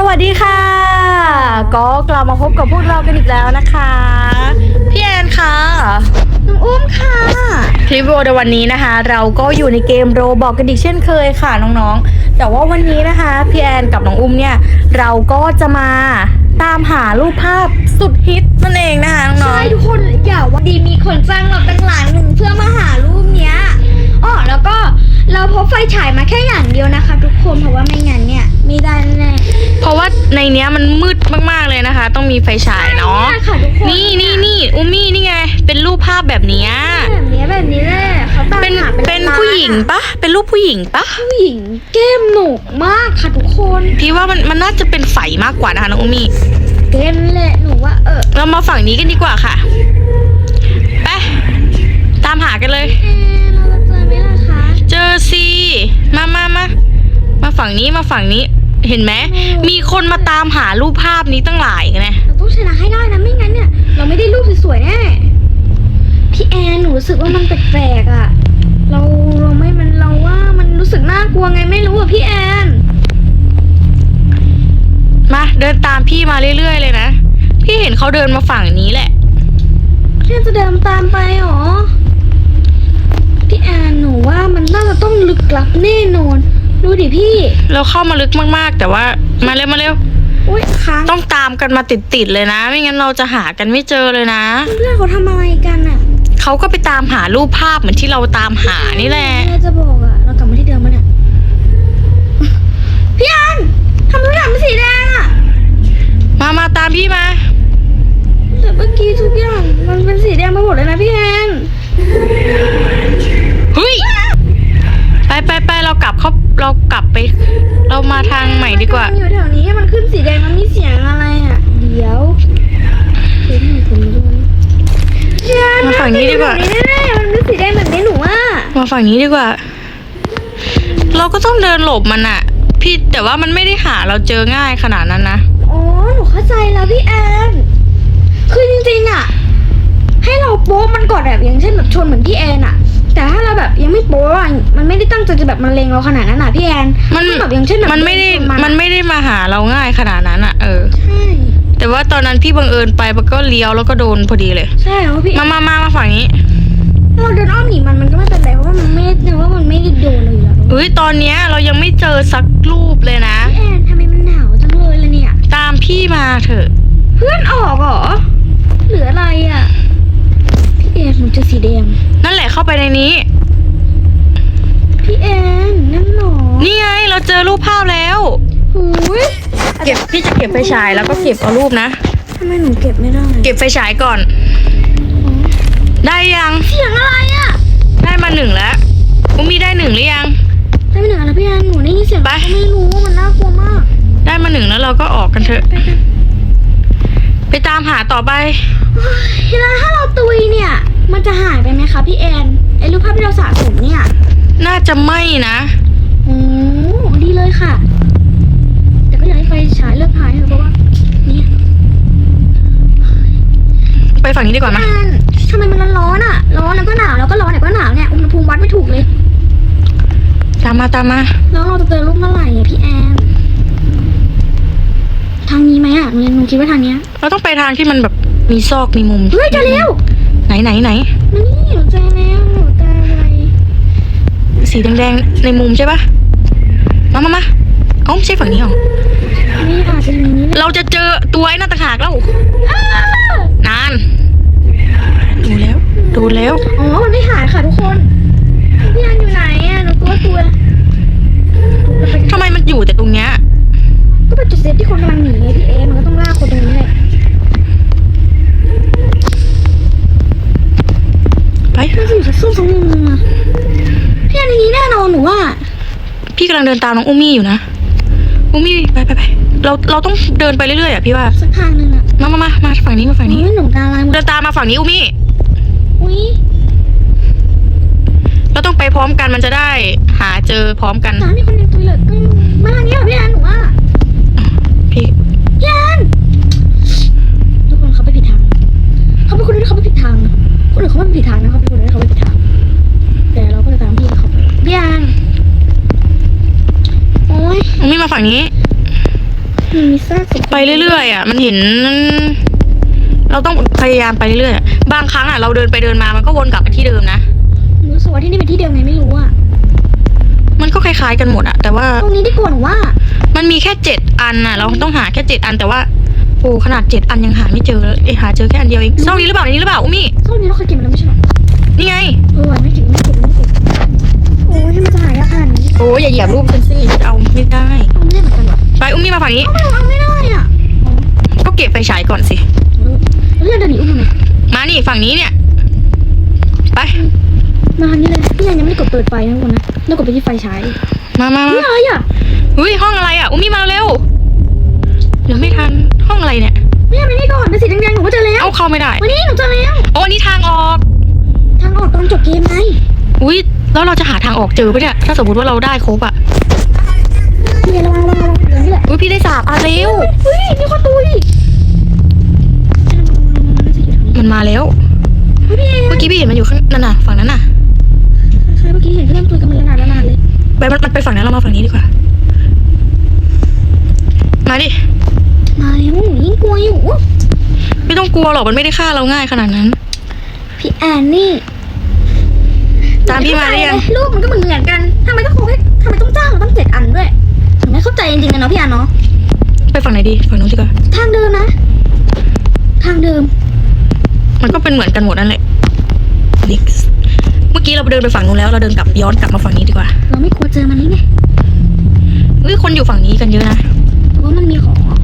สวัสดีค่ะ ก็กลับมาพบกับพวกเรากันอีกแล้วนะคะ พี่แอนค่ะน้องอุ้มค่ะคลิปวิดีโอในวันนี้นะคะ เราก็อยู่ในเกมโรบอกกันอีกเช่นเคยค่ะน้องๆ แต่ว่าวันนี้นะคะพี่แอนกับน้องอุ้มเนี่ย เราก็จะมาตามหารูปภาพสุดฮิตนั่นเองนะคะน้อใช่งทุกคนอย่าว่าดีมีคนจ้างเราตั้งล้านหนึ่งเพื่อมาหารูป ฟฉายมาแค่อย่างเดียวนะคะ ทุกคนเพราะว่าไม่งั้นเนี่ยไม่ได้แน่ๆเพราะว่าในเนี้ยมันมืดมากๆเลยนะคะ ต้องมีไฟฉายเนาะใช่ค่ะทุกคนนี่นี่นี่อุ้มมี่นี่ไง เป็นรูปภาพแบบเนี้ยแบบนี้แบบนี้แหละเขาตามเป็นหาเป็นล้าผู้หญิงปะเป็นรูปผู้หญิงปะผู้หญิงเกมหนุกมากค่ะทุกคนพี่ว่ามันมันน่าจะเป็นไฝมากกว่านะคะน้องอุ้มมี่เกมนั่นแหละหนูว่าเออเรามาฝั่งนี้กันดีกว่าค่ะไปตามหากันเลยเอ๊ะเราจะเจอไห มล่ะคะเจอสิมามามามาฝั่งนี้มาฝั่งนี้ เห็นไหมมีคนมาตามหารูปภาพนี้ตั้งหลายนะเราต้องชนะให้ได้นะไม่งั้นเนี่ย เราไม่ได้รูปสวยๆแน่พี่แอนหนูรู้สึกว่ามันแปลกๆอะ เราเราไม่มันเราว่ามันรู้สึกน่ากลัวไงไม่รู้อะพี่แอนมาเดินตามพี่มาเรื่อยๆเลยนะ พี่เห็นเขาเดินมาฝั่งนี้แหละพี่แอนจะเดินตามไปเหรอพี่แอนหนู ว่ามันน่าจะต้องลึกลับแน่นอน ดูดิพี่ เราเข้ามาลึกมากๆ แต่ว่ามาเร็วมาเร็วอุ้ยค้างต้องตามกันมาติดๆเลยนะ ไม่งั้นเราจะหากันไม่เจอเลยนะ เพื่อนเขาทำอะไรกันอะเขาก็ไปตามหารูปภาพเหมือนที่เราตามหานี่แหละแม่จะบอกอะเรากลับมาที่เดิมมาเนี่ยพี่แอนทำไมทุกอย่างเป็นสีแดงอะมามาตามพี่มาแต่เมื่อกี้ทุกอย่างมันเป็นสีแดงไปหมดเลยนะพี่แอนเฮ้ย ไปไปไปเรากลับเขาเรากลับไป เรามาทางใหม่ดีกว่า มันอยู่แถวนี้มันขึ้นสีแดงมันมีเสียงอะไรอะ เดี๋ยวเดี๋ยวให้ผมดูพี่แอนมาฝั่งนี้ดีกว่ามันเป็นแบบนี้แน่ๆมันเป็นสีแดงแบบนี้หนูว่ามาฝั่งนี้ดีกว่า เราก็ต้องเดินหลบมันอะพี่แต่ว่ามันไม่ได้หาเราเจอง่ายขนาดนั้นนะ อ๋อหนูเข้าใจแล้วพี่แอนคือจริงๆอะให้เราโป๊ะมันก่อนแบบอย่างเช่นแบบชนเหมือนพี่แอนอะ แต่ถ้าเราแบบยังไม่โป๊ะอะมันไม่ได้ตั้งใจจะแบบมันเลงเราขนาดนั้นอะพี่แอนมันต้องแบบอย่างเช่นแบบมันไม่ได้ชอะมันไม่ได้มาหาเราง่ายขนาดนั้นอะเออ ใช่แต่ว่าตอนนั้นพี่บังเอิญไปมันก็เลี้ยวแล้วก็โดนพอดีเลย ใช่เพราะพี่แอมานมามามาฝั่งนี้ถ้าเราเดินอ้อมหนีมันมันก็ไม่เป็นไรเพราะว่ามันไม่แต่ว่ามันไม่ได้โดนเราอยู่แล้วเฮ้ยตอนเนี้ยเรายังไม่เจอสักรูปเลยนะ พี่แอนทำไมมันหนาวจังเลยล่ะเนี่ย ตามพี่มาเถอะ เพื่อนออกเหรอ เหลืออะไรอะ พี่แอนหนูเจอสีแดงนั่นแหละ เข้าไปในนี้ พี่แอนนั่นหรอนี่ไงเราเจอรูปภาพแล้ว หูยเก็บพี่จะเก็บไฟฉายแล้วก็เก็บเอารูปนะ ทำไมหนูเก็บไม่ได้เก็บไฟฉายก่อน ได้ยังเสียงอะไรอะได้มาหนึ่งแล้วอุ้มมีได้หนึ่งหรือยัง ได้ไม่หนึ่งอะไรพี่แอนหนูได้ยินเสียงไปไม่รู้มันน่ากลัวมากได้มาหนึ่งแล้วเราก็ออกกันเถอะ ไปกันไปตามหาต่อไปเวลาถ้าเราตุยเนี่ย มันจะหายไปไหมคะพี่แอนไอรูปภาพที่เราสะสมเนี่ยน่าจะไม่นะ โอ้ดีเลยค่ะ แต่ก็อยากให้ไฟฉายเลิกหายเถอะเพราะว่าเนี่ยไปฝั่งนี้ดีกว่าแอมะนทำไมมันร้อนๆอะ ร้อนแล้วก็หนาวแล้วก็ร้อนแล้วก็หนาวเนี่ยอุณหภูมิวัดไม่ถูกเลย ตามมาตามมา แล้วเราจะเจอรูปเมื่อไหร่อะพี่แอนทางนี้ไหมอะหนูหนูคิดว่าทางเนี้ยเราต้องไปทางที่มันแบบมีซอกมีมุม เฮ้ยเจอแล้ว ไหนไหนไหนนี่หนูเจอแล้วหนูตาไวสีแดงๆในมุมใช่ปะมามามาเอ้าไม่ใช่ฝั่งนี้หรอนี่อาจจะอยู่นี้แหละเราจะเจอตัวไอ้หน้าต่างหากแล้วอ้านานดูแล้วดูแล้วอ๋อมันไม่หายค่ะทุกคนพี่แอนอยู่ไหนอะหนูตัวตัวเราไปกันทำไมมันอยู่แต่ตรงเนี้ย ว่า พี่กำลังเดินตามน้องอุ้มมี่อยู่นะอุ้มมี่ไปไปไปเราเราต้องเดินไปเรื่อยๆอะพี่ว่าสักทางหนึ่งอะมามามามาฝั่งนี้มาฝั่งนี้โอ้ยหนูตาลายหมดเดินตามมาฝั่งนี้อุ้มมี่อุ้ยเราต้องไปพร้อมกันมันจะได้ หาเจอพร้อมกันตามีคนในตัวเหลือก็มาทางนี้เหรอพี่แอนหนูว่าพี่พี่แอนทุกคนเขาไปผิดทางเขาเป็นคนที่เขาไปผิดทางนะคนอื่นเขาไม่ผิดทางนะเขาเป็นคนที่เขาไปผิดทาง แต่เราก็จะตามพี่เขาไป พี่แอนโอ้ยอุ้มมี่มาฝั่งนี้ มันมีซากศพไปเรื่อยๆอะ มันเห็น เราต้องพยายามไปเรื่อยๆอะบางครั้งอะเราเดินไปเดินมามันก็วนกลับไปที่เดิมนะรู้สึกว่าที่นี่เป็นที่เดิมไงไม่รู้อะ มันก็คล้ายๆกันหมดอะ แต่ว่า ตรงนี้ดีกว่าหนูว่า มันมีแค่เจ็ดอันน่ะ เราต้องหาแค่เจ็ดอันแต่ว่าโอ้ขนาดเจ็ดอันยังหาไม่เจอเลยเอ้ยหาเจอแค่อันเดียวเองช่องนี้หรือเปล่าอันนี้หรือเปล่าอุ้มมี่ส้มนี้เราเคยกินมันแล้วไม่ใช่หรอนี่ไงเออไม่กินไม่กินไม่กิน โอ้ยที่มันจะหายากขนาดนี้โอ้ยอย่าเหยียบรูปฉันสิเอาไม่ได้เอาไม่ได้เหมือนกันหรอไปอุ้มมี่มาฝั่งนี้เอาเอาไม่ได้อะก็เก็บไฟฉายก่อนสิเออแล้วจะเดินหนีอุ้มทำไมมานี่ฝั่งนี้เนี่ย ไปมาทางนี้เลยพี่ยันยังไม่ได้กดเปิดไฟนะทุกคนนะแล้วกดไปที่ไฟฉายมามานี่มาอะไรอะเฮ้ยห้องอะไรอะ อุ้มมี่มาเร็วเดี๋ยวไม่ทัน ห้องอะไรเนี่ยพี่ยันไปนี่ก่อนเป็นสีแดงๆหนูก็เจอแล้ว เอาเข้าไม่ได้ วันนี้หนูเจอแล้ว โอ้อันนี่ทางออก ทางออกตอนจบเกมไงอุ้ย แล้วเราจะหาทางออกเจอปะเนี่ย ถ้าสมมติว่าเราได้ครบอะพี่ยันระวังระวังระวังอย่างนี้แหละอุ้ยพี่ได้สาบอะเร็วเฮ้ยมีคนตุยมันมาแล้ว เฮ้ยพี่ยันเมื่อกี้พี่เห็นมันอยู่ข้างนั่นน่ะ ฝั่งนั้นน่ะใช่เมื่อกี้เห็นเพื่อนตุยกันมาแล้วนานแล้วนานเลยไปมันมันไปฝั่งนั้นเรามาฝั่งนี้ดีกว่า มาดิ มาแล้วหนูยิ่งกลัวอยู่ ไม่ต้องกลัวหรอกมันไม่ได้ฆ่าเราง่ายขนาดนั้น พี่แอนนี่ ตามพี่มาหรือยัง รูปมันก็เหมือนเหมือนกันทำไมต้องโคให้ทำไมต้องจ้างเราต้องเจ็ดอันด้วยหนูไม่เข้าใจจริงๆนะเนาะพี่แอนเนาะ ไปฝั่งไหนดี ฝั่งนู้นดีกว่า ทางเดิมนะ ทางเดิม มันก็เป็นเหมือนกันหมดนั่นแหละดิกส์เมื่อกี้เราเดินไปฝั่งนู้นแล้ว เราเดินกลับย้อนกลับมาฝั่งนี้ดีกว่าเราไม่กลัวเจอมันนี่ไงเฮ้ยคนอยู่ฝั่งนี้กันเยอะนะแต่ว่ามันมีของอะ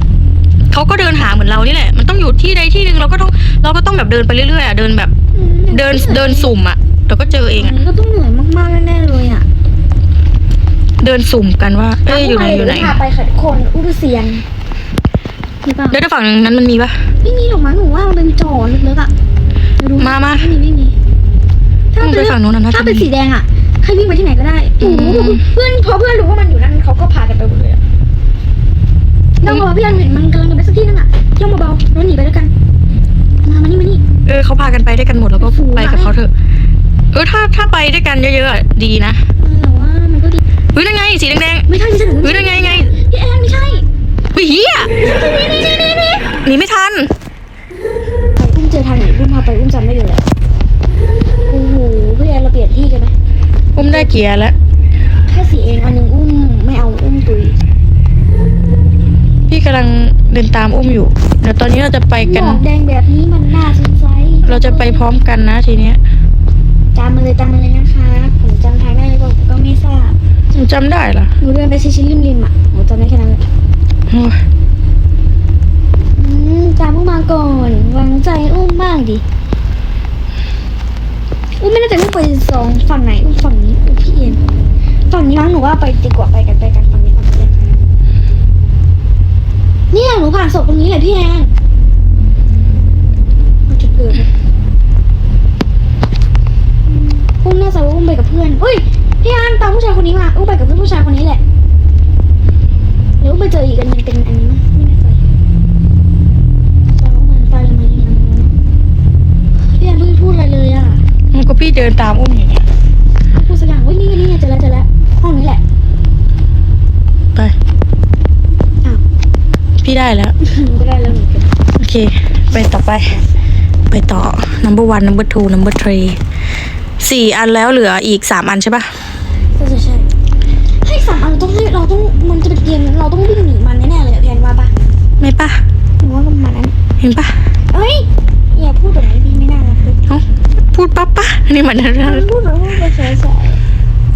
เขาก็เดินหาเหมือนเรานี่แหละ มันต้องอยู่ที่ใดที่หนึ่งเราก็ต้อง เราก็ต้องแบบเดินไปเรื่อยๆอะ เดินแบบอืมเดิน เดินสุ่มอะ เดี๋ยวก็เจอเองอันอะนี้ก็ต้องเหนื่อยมากๆแน่ๆเลยอะเดินสุ่มกันว่าเอ้ยอยู่ไหนอยู่ไหนพาไปค่ะทุกคนอุปเซียนมีเปล่าแล้วถ้าฝั่งนั้นมันมีปะไม่มีหรอกมั้งหนูว่ามันเป็นจอลึกๆอะเดี๋ยวดูมามาไม่มีไม่มีถ้าต้องไปเป็นฝั่งนู้นนะน่าถ้าจะเป็นมีสีแดงอะให้วิ่งไปที่ไหนก็ได้อืโอ้มโหเพื่อนพอเพื่อนรู้ว่ามันอยู่นั่นเขาก็พากันไปหมดเลยอะนั่งรอพี่อันเห็นมันกำลังจะไปสักที่นึงอะย่องเบาๆแล้วหนีไปด้วยกัน มามานี่มานี่เออเขาพากันไปด้วยกันหมดแล้วก็ฝูงไปกับเขาเถอะ เออถ้าถ้าไปด้วยกันเยอะๆอะดีนะแต่ว่ามันก็ดีเฮ้ยนั่นไงสีแดงไม่ใช่ไม่ใช่ๆเฮ้ยนั่นไงไงพี่แอนไม่ใช่เฮ้ยเฮียหนีไม่ทัน ไปอุ้มเจอทางไหนอุ้มพาไปอุ้มจำได้เลยแหละโอ้โหพี่แอนเราเปลี่ยนที่กันไหมอุ้มได้เกียร์แล้ว แค่สีเองอันหนึงอุ้มไม่เอาอุ้มตุยพี่กำลังเดินตามอุ้มอยู่เดี๋ยวตอนนี้เราจะไปหกัน มอกแดงแบบนี้มันน่าสนใจเราจะไปพร้อมกันนะทีเนี้ย จำมาเลยจำมาเลยนะคะ ผมจำทางได้หรือเปล่าก็ไม่ทราบหนูจำได้เหรอหนูเดินไปชิชิริมริมอะหนูจำได้แค่นั้นเลยโอ้ยอืมจำอุ้มมาก่อนวางใจอุ้มบ้างดิอุ้มไม่แน่ใจว่าไปสองฝั่งไหนอุ้มฝั่งนี้อุ้มพี่เอ็นฝั่งนี้มั้งหนูว่าไปดีกว่าไปกันไปกันฝั่งนี้ฝั่งนี้เลยเนี่ยหนูผ่านศพตรงนี้เลยพี่แอนมาจุดเกิดเลยอืม อุ้มน่าจะว่าอุ้มไปกับเพื่อนเฮ้ยพี่แอนตามผู้ชายคนนี้มาอุ้มไปกับเพื่อนผู้ชายคนนี้แหละเดี๋ยวอุ้มไปเจออีกอันหนึงเป็นอันนี้มั้งไม่แน่ใจตามมันไปทำไมอย่างนั้นวะพี่แอนเพิ่งพูดอะไรเลยอะมันก็พี่เดินตามอุ้มอย่างเงี้ยพูดสักอย่างเฮ้ยนี่ไงนี่ไงเจอแล้วเจอแล้วห้องนี้แหละไปอ้าวพี่ได้แล้ว ก็ได้แล้วเหมือนกัน โอเค ไปต่อไป ไปต่อ number one number two number three สี่อันแล้วเหลืออีกสามอันใช่ปะก็จะใช่ให้สามอันเราต้องให้เราต้องมันจะเป็นเกมเราต้องวิ่งหนีมันแน่ๆเลยอะแพนว่าปะไม่ปะหนูว่าประมาณนั้นเห็นปะเอ้ยอย่าพูดแบบนี้พี่ไม่น่ารักเลยเอ้าพูดปั๊บปะอันนี่มันอะไรมันพูดแบบพูดไปเฉย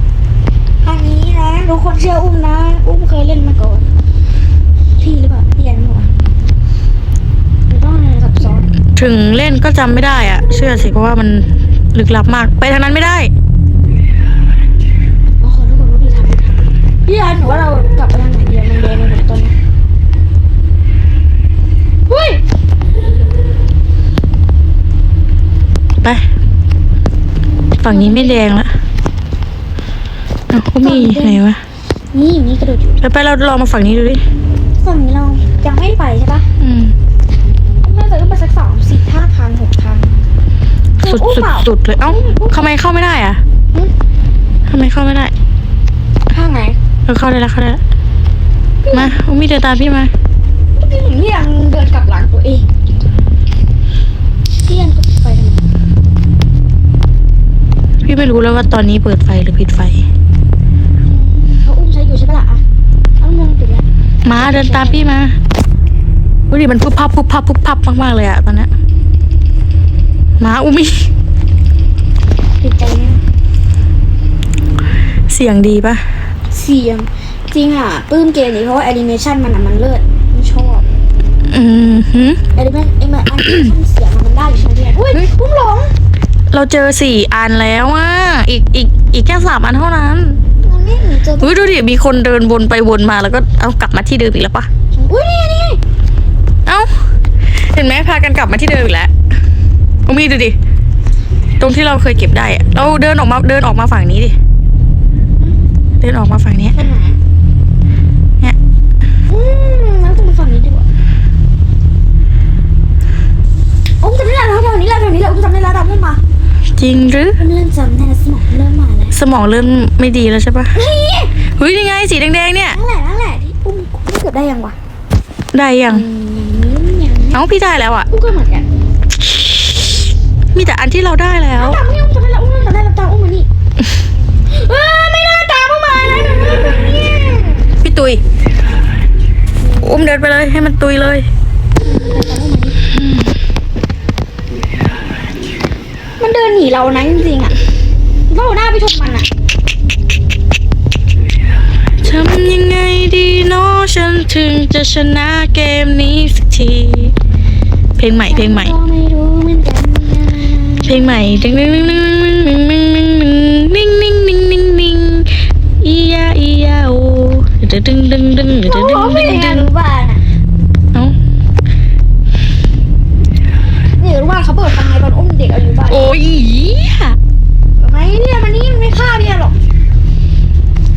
ๆอันนี้นะทุกคนเชื่ออุ้มนะ อุ้มเคยเล่นมาก่อน พี่หรือเปล่าพี่แอนหรือเปล่าหรือต้องอะไรซับซ้อนถึงเล่นก็จำไม่ได้อะเชื่อสิเพราะว่ามัน ลึกลับมาก ไปทางนั้นไม่ได้อ๋อขอทุกคนว่าพี่ทำพี่แอนหนูว่าเรากลับไปทางไหนดีอะมันแดงไปหมดตอนนี้เฮ้ยไป ฝั่งนี้ไม่แดงละอ้าวก็มีไหนวะนี่อยู่นี่กระโดดอยู่ไปไปเราลองมาฝั่งนี้ดูดิฝั่งนี้เรายังไม่ไปใช่ปะ สุดอุ้มสุดเปล่าสุดเลยเอ้าทำไมเข้าไม่ได้อะอืมทำไมเข้าไม่ได้ทางไหนเออเข้าได้แล้วเข้าได้แล้วมาอุ้มมีเดินตามพี่มาพี่เหมือนพี่แอนเดินกลับหลังตัวเองพี่แอนก็ไปทำไมพี่ไม่รู้แล้วว่าตอนนี้เปิดไฟหรือปิดไฟเขาอุ้มใช้อยู่ใช่ปะล่ะอะเอาเงินไปแล้วมาเดินตามพี่มาดูดิมันพุบพับพุบพับพุบพับมากๆเลยอะตอนเนี้ยมาอุ้มิติดใจเนี่ยเสียงดีปะเสียง จริงอะปลื้มเกมนี้เพราะว่าแอนิเมชันมันอะมันเลิศไม่ชอบอืมหืมแอนิเมชันแอนิเมชันเสียงอะมันได้อยู่ใช่ไหมพี่แอนอุ้ยอุ้มหลงเราเจอสี่อันแล้วอะอีกอีกอีกแค่สามอันเท่านั้นมันไม่หนูเจออุ้ยดูดิมีคนเดินวนไปวนมาแล้วก็เอากลับมาที่เดิมอีกแล้วปะอุ้ยนี่ไงนี่ไงเอ้าเห็นไหมพากันกลับมาที่เดิมอีกแล้ว อุ้มีดูดิ ตรงที่เราเคยเก็บได้อะเราเดินออกมาเดินออกมาฝั่งนี้ดิ เดินออกมาฝั่งนี้ไปไหนเนี่ยอืมแล้วต้องไปฝั่งนี้ดีกว่าอุ้มจำได้แล้วแถวนี้แหละแถวนี้แหละอุ้มจำได้แล้วดำอุ้มมาจริงหรือ เริ่มจำได้แล้วสมองเริ่มมาแล้วสมองเริ่มไม่ดีแล้วใช่ปะนี่เฮ้ยนี่ไงสีแดงๆเนี่ย นั่นแหละนั่นแหละที่อุ้มอุ้มเกือบได้ยังวะได้ยัง อืมอย่างนี้เอ้าพี่ได้แล้วอะอุ้มก็เหมือนกัน มีแต่อันที่เราได้แล้วตามนี่อุ้มจำได้แล้วอุ้มจำได้แล้วตามอุ้มมานี่เออไม่น่าตามอุ้มมานะเนี่ยพี่ตุย อุ้มเดินไปเลยให้มันตุยเลยมันเดินหนีเรานะจริงๆอะเราหน้าไปชนมันอะทำยังไงดีเนาะฉันถึงจะชนะเกมนี้สักที เพลงใหม่เพลงใหม่ก็ไม่รู้เหมือนกันนะ เพลงใหม่ดึงดึงดึงดึงดึงดึงดึงดึงดึงดึงดึงดึงดึงอียาอียาโอดึงดึงดึงดึงดึงเราดึงร้องดึงดึงนุบาลอะเอ้านี่อนุบาเขาเปิดฟังไงตอนอุ้มเด็กอนุบ้าลโอ้ยไม่เนี่ยมันนี่มันไม่ฆ่าเนี่ยหรอก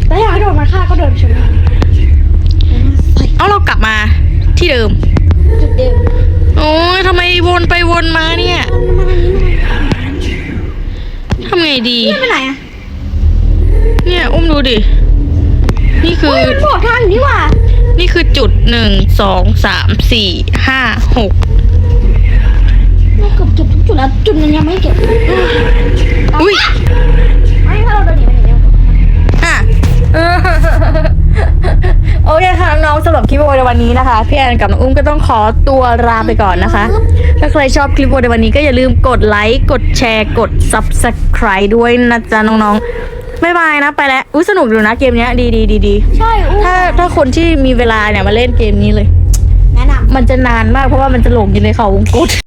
แล้วอยากให้โดนมันฆ่าก็เดินไปชนเอาเรากลับมาที่เดิมจุดเดิมโอ้ยทำไมวนไปวนมาเนี่ย ดีทางนี้ไปไหนอะเนี่ยอุ้มดูดิ นี่คือ เฮ้ยมันบอกทางอยู่นี่หว่านี่คือจุดหนึ่งสองสามสี่ห้าหกเราเกือบเก็บทุกจุดแล้วจุดนึงยังไม่เก็บอุ้ย ไม่ถ้าเราเดินหนีไป วิดีโอในวันนี้นะคะพี่แอนกับน้องอุ้มก็ต้องขอตัวลาไปก่อนนะคะ ถ้าใครชอบคลิปวิดีโอในวันนี้ก็อย่าลืมกดไลค์กดแชร์กด subscribe ด้วยนะจ๊ะน้องๆบ๊ายบายนะไปแล้วอุ้ยสนุกอยู่นะเกมเนี้ยดีดีดีดีใช่อุ้มถ้าถ้าคนที่มีเวลาเนี่ยมาเล่นเกมนี้เลย แนะนำ มันจะนานมากเพราะว่ามันจะหลงอยู่ในเขาวงกต